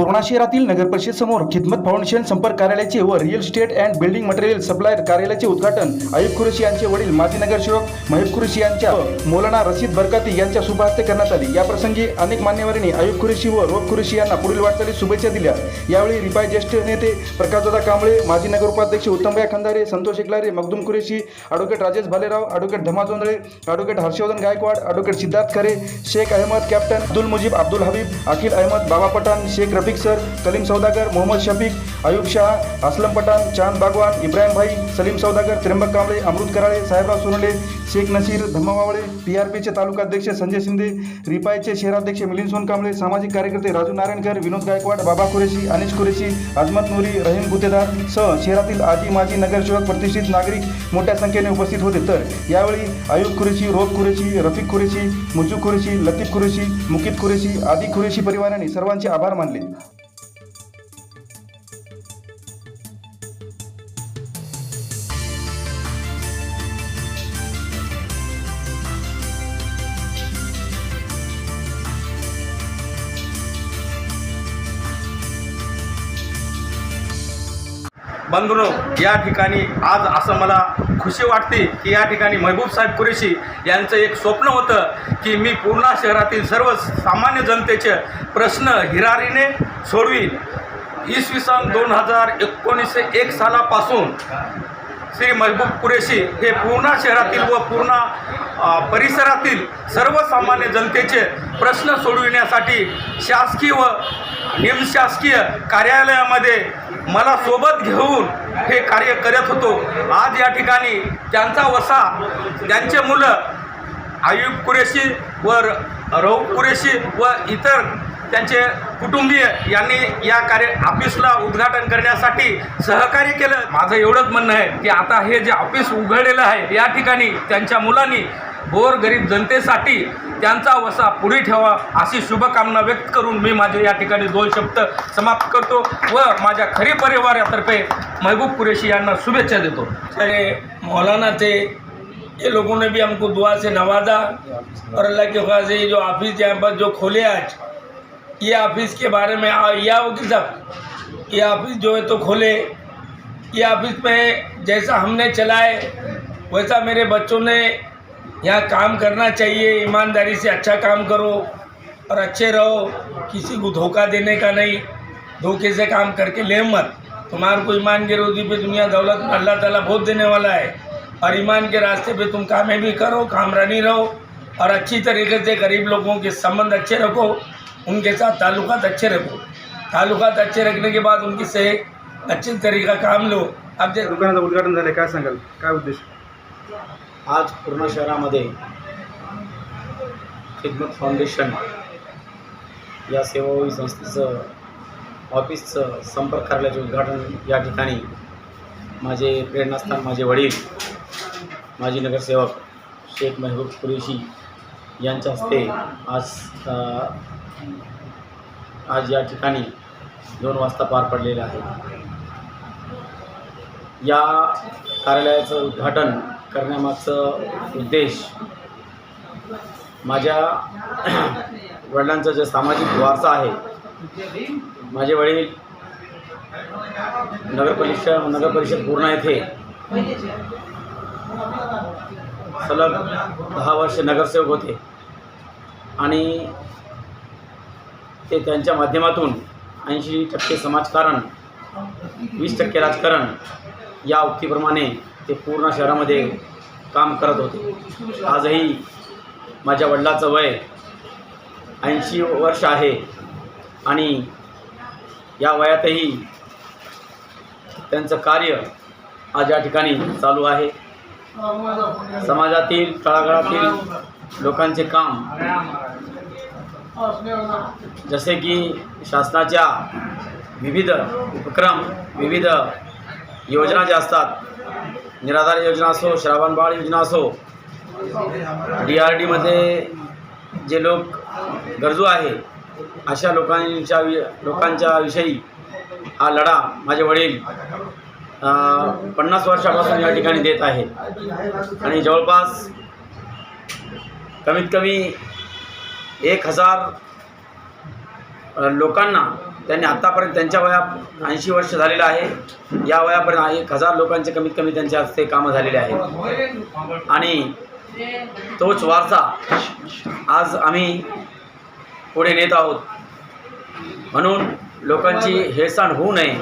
पूर्णा शहरातील नगर परिषद समोर खिदमत फाउंडेशन संपर्क कार्यालयाचे व real state and building material supplier कार्यालयाचे उद्घाटन. अयुब कुरेशी यांचे वडील माजी नगरसेवक महबूब कुरेशी यांच्या मौलाना रशीद बरकाती यांच्या शुभ हस्ते करण्यात आली. या प्रसंगी अनेक मान्यवरांनी अयुब कुरेशी व रोग कुरेशी यांना पुढील वाटचाली शुभेच्छा दिल्या. यावेळी रिपाय ज्येष्ठ नेते प्रकाशदादा कांबळे माजी नगर उपाध्यक्ष Uttambhai Khandare Santosh Eklare Makhdoom Qureshi advocate Rajesh Bhalerao advocate Dhama Jondhale advocate Harshvardhan Gaikwad advocate Siddharth Khare Shaikh Ahmad captain Abdul Mujeeb Abdul Habib Akhil Ahmad Baba Pathan Shaikh Rafiq sir Kaleem Saudagar Mohammad Shafiq Ayub Shah Aslam Pathan Chand Bagwan Ibrahim bhai Salim Saudagar Trimbak Kamble Amrut Karale Sahebrao Sonle Shaikh Nasir Dhammawawale P R पीचे तालुकाध्यक्ष संजय शिंदे रिपायचे शहराध्यक्ष मिलिंद सोनकांबळे सामाजिक कार्यकर्ते राजू नारायणकर विनोद गायकवाड बाबा कुरेशी अनिश कुरेशी अजमत नोरी रहीम गुतेदार सह शहरातील आजी माजी नगरसेवक प्रतिष्ठित नागरिक मोठ्या संख्येने उपस्थित होते. तर यावेळी आयुब कुरेशी रोग कुरेशी रफिक कुरेशी मुजू कुरेशी लतीफ कुरेशी मुकित कुरेशी आदी कुरेशी परिवाराने सर्वांचे आभार मानले. बंधुनो या ठिकाणी आज असं मला खुशी वाटते की या ठिकाणी महबूब साहेब कुरेशी यांचं एक स्वप्न होतं की मी पूर्णा शहरातील सर्व सामान्य जनतेचे प्रश्न हिरारीने सोडवीन. इसवी सन दोन हजार एकोणीसशे एक सालापासून श्री महबूब कुरेशी हे पूर्णा शहरातील व पूर्णा परिसरातील सर्वसामान्य जनतेचे प्रश्न सोडविण्यासाठी शासकीय व निमशासकीय कार्यालयामध्ये मला सोबत घेऊन हे कार्य करत होतो. आज या ठिकाणी त्यांचा वसा त्यांचे मुलं आयुब कुरेशी व र- रऊफ कुरेशी व इतर त्यांचे कुटुंबीय यांनी या कार्य ऑफिसला उद्घाटन करण्यासाठी सहकार्य केलं. माझं एवढंच म्हणणं आहे की आता हे जे ऑफिस उघडलेलं आहे या ठिकाणी त्यांच्या मुलांनी गोर गरीब जनतेसाठी त्यांचा वसा पुढे ठेवा अशी शुभकामना व्यक्त करून मी माझे या ठिकाणी दोन शब्द समाप्त करतो व माझ्या खरी परिवारातर्फे महबूब कुरेशी यांना शुभेच्छा देतो. अरे मौलाना थे ये लोगों ने भी हमको दुआ से नवाजा। और अल्लाह के ख्वाह से ये जो ऑफिस यहाँ पर जो खोले आज ये ऑफिस के बारे में आ- या वकील साहब ये ऑफिस जो है तो खोले। ये ऑफिस में जैसा हमने चलाए वैसा मेरे बच्चों ने यहाँ काम करना चाहिए, ईमानदारी से अच्छा काम करो और अच्छे रहो, किसी को धोखा देने का नहीं। धोखे से काम करके ले मत। तुम्हारे को ईमान के रोजी पे दुनिया, दौलत अल्लाह ताला बहुत देने वाला है। और ईमान के रास्ते पे तुम कामें भी करो, कामरानी रहो और अच्छी तरीके से गरीब लोगों के संबंध अच्छे रखो, उनके साथ ताल्लुकात अच्छे रखो। ताल्लुकात अच्छे रखने के बाद उनकी से अच्छी तरीका काम लो। अब जैसे दुकानाचं उद्घाटन काय सांगाल काय उद्देश आज पूर्ण शहरामध्ये खिदमत फाउंडेशन या सेवाभावी संस्थेचं ऑफिसचं संपर्क कार्यालयाचे उद्घाटन या ठिकाणी माझे प्रेरणास्थान माझे वडील माजी नगरसेवक शेख महबूब कुरेशी यांच्या हस्ते आज आज या ठिकाणी दोन वाजता पार पडलेलं आहे. या कार्यालयाचं उद्घाटन करण्यामागचं उद्देश माझ्या वडिलांचा जे सामाजिक वारसा आहे माझे वडील नगरपरिषद नगरपरिषद पूर्ण पूर्णा येथे सलग दहा वर्ष नगरसेवक होते. आणि ते त्यांच्या माध्यमातून ऐंशी टक्के समाजकारण वीस टक्के राजकारण या उक्तीप्रमाणे ते पूर्ण शहरामध्ये काम करत होते. आजही माझ्या वडिलाचं वय ऐंशी वर्ष आहे आणि या वयातही त्यांचं कार्य आज या ठिकाणी चालू आहे. समाजातील तळागाळातील लोकांचे काम जसे की शासनाच्या विविध उपक्रम विविध योजना ज्या असतात निराधार योजना असो श्रावण बाळ योजना असो डी आर डीमध्ये जे लोक गरजू आहे अशा लोकांच्या वि लोकांच्या विषयी हा लढा माझे वडील पन्नास वर्षापासून या ठिकाणी देत आहे आणि जवळपास कमीत कमी एक हजार लोकांना त्यांनी आत्तापर्यंत त्यांच्या वया ऐंशी वर्ष झालेलं आहे. या वयापर्यंत एक हजार लोकांचे कमीत कमी त्यांच्या हस्ते कामं झालेले आहेत. आणि तोच वारसा आज आम्ही पुढे नेत आहोत. म्हणून लोकांची हेळसांड होऊ नये.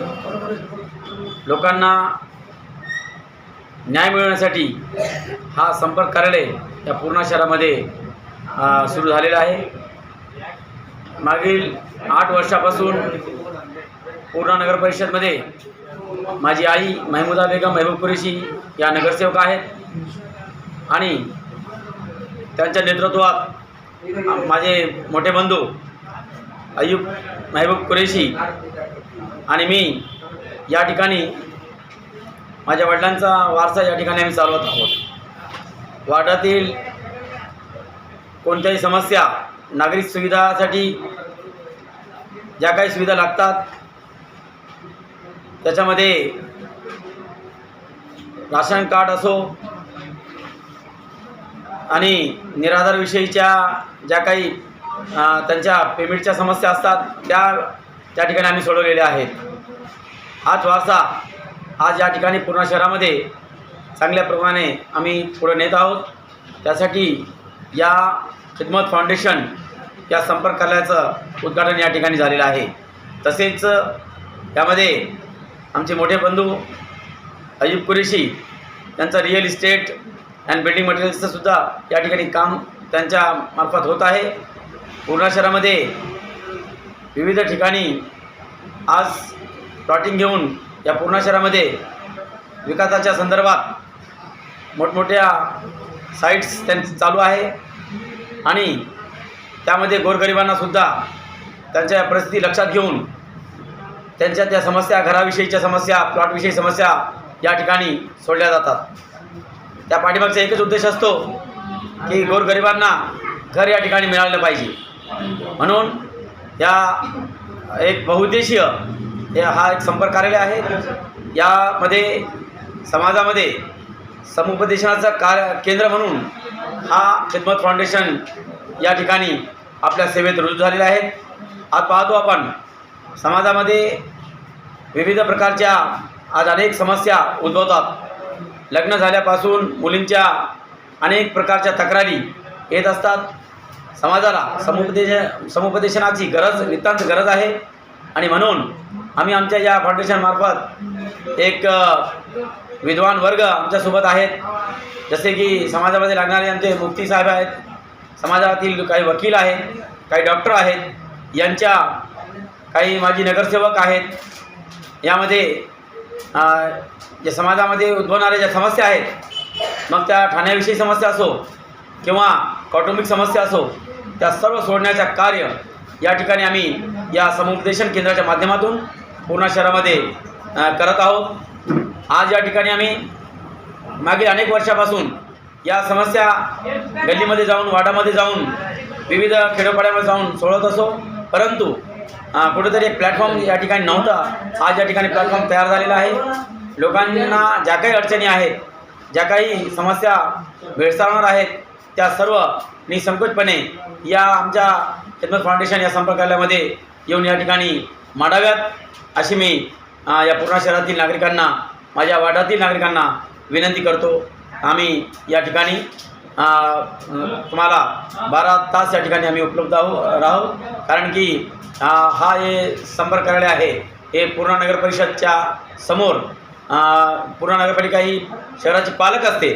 लोकांना न्याय मिळवण्यासाठी हा संपर्क कार्यालय या पूर्णा शहरामध्ये सुरू झालेला आहे. मागील आठ वर्षापासून पूर्णा नगर परिषदमध्ये माझी आई महमूदा बेगम महबूब कुरेशी या नगरसेवक आहेत. आणि त्यांच्या नेतृत्वात माझे मोठे बंधू अयुब महबूब कुरेशी आणि मी या ठिकाणी माझ्या वडिलांचा वारसा या ठिकाणी आम्ही चालवत आहोत. वार्डातील कोणत्याही समस्या नागरिक सुविधासाठी ज्या काही सुविधा लागतात त्याच्यामध्ये राशन कार्ड असो आणि निराधारविषयीच्या ज्या काही त्यांच्या पेमेंटच्या समस्या असतात त्या त्या ठिकाणी आम्ही सोडवलेल्या आहेत. हाच वारसा आज या ठिकाणी पूर्णा शहरामध्ये चांगल्या प्रमाणे आम्ही पुढे नेत आहोत. त्यासाठी या खिदमत फाउंडेशन या संपर्क कार्यालयाचं उद्घाटन या ठिकाणी झालेलं आहे. तसेच त्यामध्ये आमचे मोठे बंधू अयुब कुरेशी यांचं रिअल इस्टेट अँड बिल्डिंग मटेरियल्सचं सुद्धा या ठिकाणी काम त्यांच्या मार्फत होत आहे. पूर्णा शहरामध्ये विविध ठिकाणी आज प्लॉटिंग घेऊन या पूर्णा शहरामध्ये विकासाच्या संदर्भात मोठमोठ्या साईट्स त्यांचं चालू आहे. आणि त्यामध्ये गोरगरिबांनासुद्धा त्यांच्या परिस्थिती लक्षात घेऊन त्यांच्या त्या समस्या घराविषयीच्या समस्या प्लॉटविषयी समस्या या ठिकाणी सोडल्या जातात. त्या पाठीमागचा एकच उद्देश असतो की गोरगरिबांना घर या ठिकाणी मिळालं पाहिजे. म्हणून या एक बहुउद्देशीय हे हा एक संपर्क कार्यालय आहे. यामध्ये समाजामध्ये समुपदेशनाचं कार्य केंद्र म्हणून हा खिदमत फाउंडेशन या ठिकाणी आपल्या सेवेत रुजू झालेला आहे आज पाहतो आपण समाजामध्ये विविध प्रकारच्या आज अनेक समस्या उद्भवतात. लग्न झाल्यापासून मुलींच्या अनेक प्रकारच्या तक्रारी येत असतात. समाजाला समुपदेश समुपदेशनाची गरज नितांत गरज आहे. आणि म्हणून आम्ही आमच्या या फाउंडेशनमार्फत एक विद्वान वर्ग आमच्यासोबत आहेत. जसे की समाजामध्ये लागणारे आमचे मुफ्ती साहेब आहेत समाजातील काही वकील आहेत काही डॉक्टर आहेत यांच्या काही माजी नगरसेवक आहेत यामध्ये जे समाजामध्ये उद्भवणाऱ्या ज्या समस्या आहेत मग त्या ठाण्याविषयी समस्या असो किंवा कौटुंबिक समस्या असो त्या सर्व सोडण्याचं कार्य या ठिकाणी आम्ही या समुपदेशन केंद्राच्या माध्यमातून पूर्णा शहरामध्ये करत आहोत. आज या ठिकाणी आम्ही मागील अनेक वर्षापासून या समस्या गल्लीमध्ये जाऊन वाडामध्ये जाऊन विविध खेडोपाड्यामध्ये जाऊन सोडत असो. परंतु कुठेतरी प्लॅटफॉर्म या ठिकाणी नव्हता. आज या ठिकाणी प्लॅटफॉर्म तयार झालेला आहे. लोकांना ज्या काही अडचणी आहेत ज्या काही समस्या भेडसावणार आहेत त्या सर्व निसंकोचपणे या आमच्या खिदमत फाउंडेशन या संपर्कालयामध्ये येऊन या ठिकाणी मांडाव्यात. अशी मी या पूर्णा शहरातील नागरिकांना माझ्या वार्डातील नागरिकांना विनंती करतो. आम्ही या ठिकाणी तुम्हाला बारा तास या ठिकाणी आम्ही उपलब्ध आहो राहू. कारण की हा हे संपर्क कार्यालय आहे. हे पूर्णा नगर परिषदच्या समोर पूर्ण पूर्णा नगरपालिका ही शहराची पालक असते.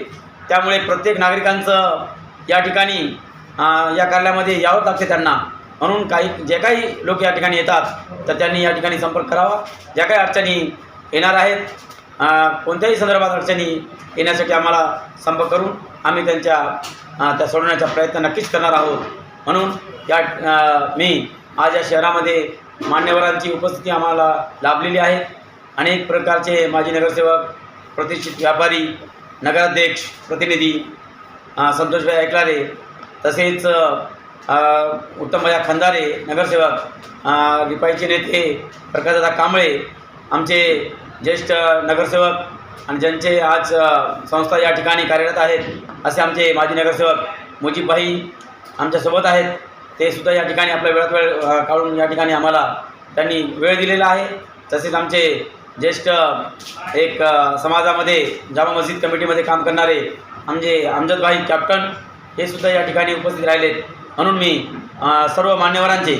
त्यामुळे प्रत्येक नागरिकांचं या ठिकाणी या कार्यालयामध्ये यावं लागते त्यांना. म्हणून काही जे काही लोक या ठिकाणी येतात तर त्यांनी या ठिकाणी संपर्क करावा. ज्या काही अडचणी येणार आहेत कोणत्याही संदर्भात अडचणी येण्यासाठी आम्हाला संपर्क करून आम्ही त्यांच्या त्या सोडवण्याचा प्रयत्न नक्कीच करणार आहोत. म्हणून या मी आज या शहरामध्ये मान्यवरांची उपस्थिती आम्हाला लाभलेली आहे. अनेक प्रकारचे माजी नगरसेवक प्रतिष्ठित व्यापारी नगराध्यक्ष प्रतिनिधी संतोषभाई ऐकलारे तसेच अ, खंदारे नगरसेवक रिपाईचे नेते प्रकाशदादा कांबळे आमचे ज्येष्ठ नगरसेवक आणि ज्यांचे आज संस्था या ठिकाणी कार्यरत आहेत असे आमचे माजी नगरसेवक मुजीबभाई आमच्यासोबत आहेत. ते सुद्धा या ठिकाणी आपल्या वेळात वेळ काढून या ठिकाणी आम्हाला त्यांनी वेळ दिलेला आहे. तसेच आमचे ज्येष्ठ एक समाजामध्ये जामा मस्जिद कमिटीमध्ये काम करणारे आमचे अमजदभाई कॅप्टन हे सुद्धा या ठिकाणी उपस्थित राहिलेत. म्हणून मी सर्व मान्यवरांचे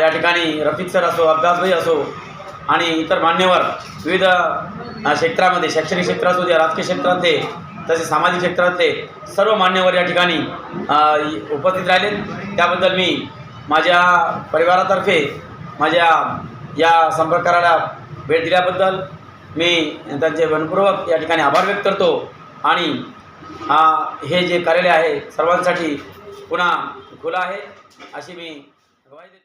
या ठिकाणी रफिक सर असो अब्दासभाई असो आणि इतर मान्यवर विविध क्षेत्रामध्ये शैक्षणिक क्षेत्रात होते राजकीय क्षेत्रातले तसेच सामाजिक क्षेत्रातले सर्व मान्यवर या ठिकाणी उपस्थित राहिले त्याबद्दल मी माझ्या परिवारातर्फे माझ्या या संपर्काराला भेट दिल्याबद्दल मी त्यांचे मनपूर्वक या ठिकाणी आभार व्यक्त करतो. आणि हे जे कार्यालय आहे सर्वांसाठी पुन्हा खुलं आहे अशी मी गवाही देतो.